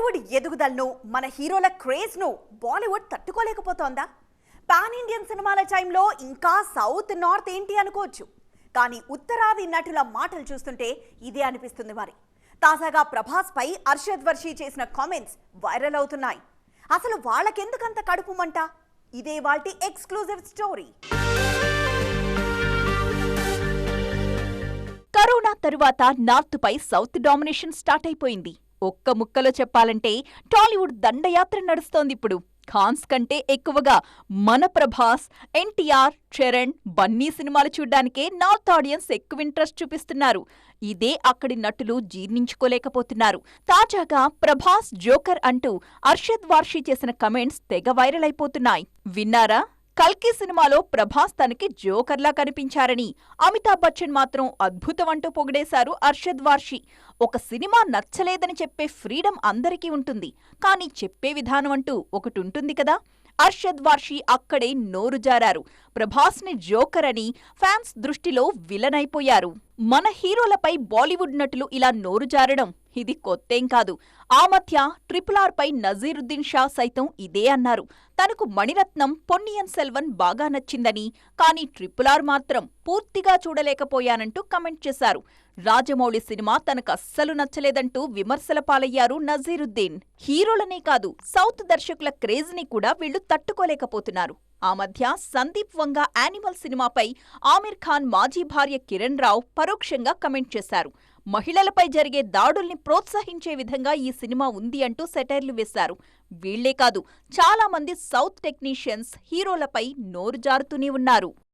టాలీవుడ్ ఎదుగుదలను మన హీరోల క్రేజ్ను బాలీవుడ్ తట్టుకోలేకపోతోందా? పాన్ ఇండియన్ సినిమాల టైంలో ఇంకా సౌత్ నార్త్ ఏంటి అనుకోవచ్చు. కానీ ఉత్తరాది నటుల మాటలు చూస్తుంటే ఇదే అనిపిస్తుంది మరి. తాజాగా ప్రభాస్ పై అర్షద్ వర్షి చేసిన కామెంట్స్ వైరల్ అవుతున్నాయి. అసలు వాళ్ళకెందుకంత కడుపు మంట? ఇదే వాటి ఎక్స్క్లూజివ్ స్టోరీ. కరోనా తరువాత నార్త్ పై సౌత్ డామినేషన్ స్టార్ట్ అయిపోయింది. ఒక్క ముక్కలో చెప్పాలంటే టాలీవుడ్ దండయాత్ర నడుస్తోంది ఇప్పుడు. ఖాన్స్ కంటే ఎక్కువగా మన ప్రభాస్ ఎన్టీఆర్ చరణ్ బన్నీ సినిమాలు చూడ్డానికే నార్త్ ఆడియన్స్ ఎక్కువ ఇంట్రెస్ట్ చూపిస్తున్నారు. ఇదే అక్కడి నటులు జీర్ణించుకోలేకపోతున్నారు. తాజాగా ప్రభాస్ జోకర్ అంటూ అర్షద్ వార్షి చేసిన కమెంట్స్ తెగ వైరల్ అయిపోతున్నాయి. విన్నారా? కల్కి సినిమాలో ప్రభాస్ తనకి జోకర్లా కనిపించారని. అమితాబ్ బచ్చన్ మాత్రం అద్భుతం అంటూ పొగిడేశారు అర్షద్ వార్షి. ఒక సినిమా నచ్చలేదని చెప్పే ఫ్రీడమ్ అందరికీ ఉంటుంది. కానీ చెప్పే విధానం అంటూ ఒకటి ఉంటుంది కదా. అర్షద్ వార్షి అక్కడే నోరు జారారు. ప్రభాస్ని జోకర్ అని ఫ్యాన్స్ దృష్టిలో విలన్ అయిపోయారు. మన హీరోలపై బాలీవుడ్ నటులు ఇలా నోరు జారడం ఇది కొత్తేం కాదు. ఆ మధ్య ట్రిపుల్ నజీరుద్దీన్ షా సైతం ఇదే అన్నారు. తనకు మణిరత్నం పొన్నియన్ సెల్వన్ బాగా నచ్చిందని కానీ ట్రిపుల్ ఆర్ మాత్రం పూర్తిగా చూడలేకపోయానంటూ కమెంట్ చేశారు. రాజమౌళి సినిమా తనకు అస్సలు నచ్చలేదంటూ విమర్శల పాలయ్యారు నజీరుద్దీన్. హీరోలనే కాదు సౌత్ దర్శకుల క్రేజ్ని కూడా వీళ్ళు తట్టుకోలేకపోతున్నారు. ఆ మధ్య సందీప్ వంగ యానిమల్ సినిమాపై ఆమిర్ ఖాన్ మాజీ భార్య కిరణ్ రావు పరోక్షంగా కమెంట్ చేశారు. మహిళలపై జరిగే దాడుల్ని ప్రోత్సహించే విధంగా ఈ సినిమా ఉంది అంటూ సెటైర్లు వేశారు. వీళ్ళే కాదు చాలా మంది సౌత్ టెక్నీషియన్స్ హీరోలపై నోరు జారుతూనే ఉన్నారు.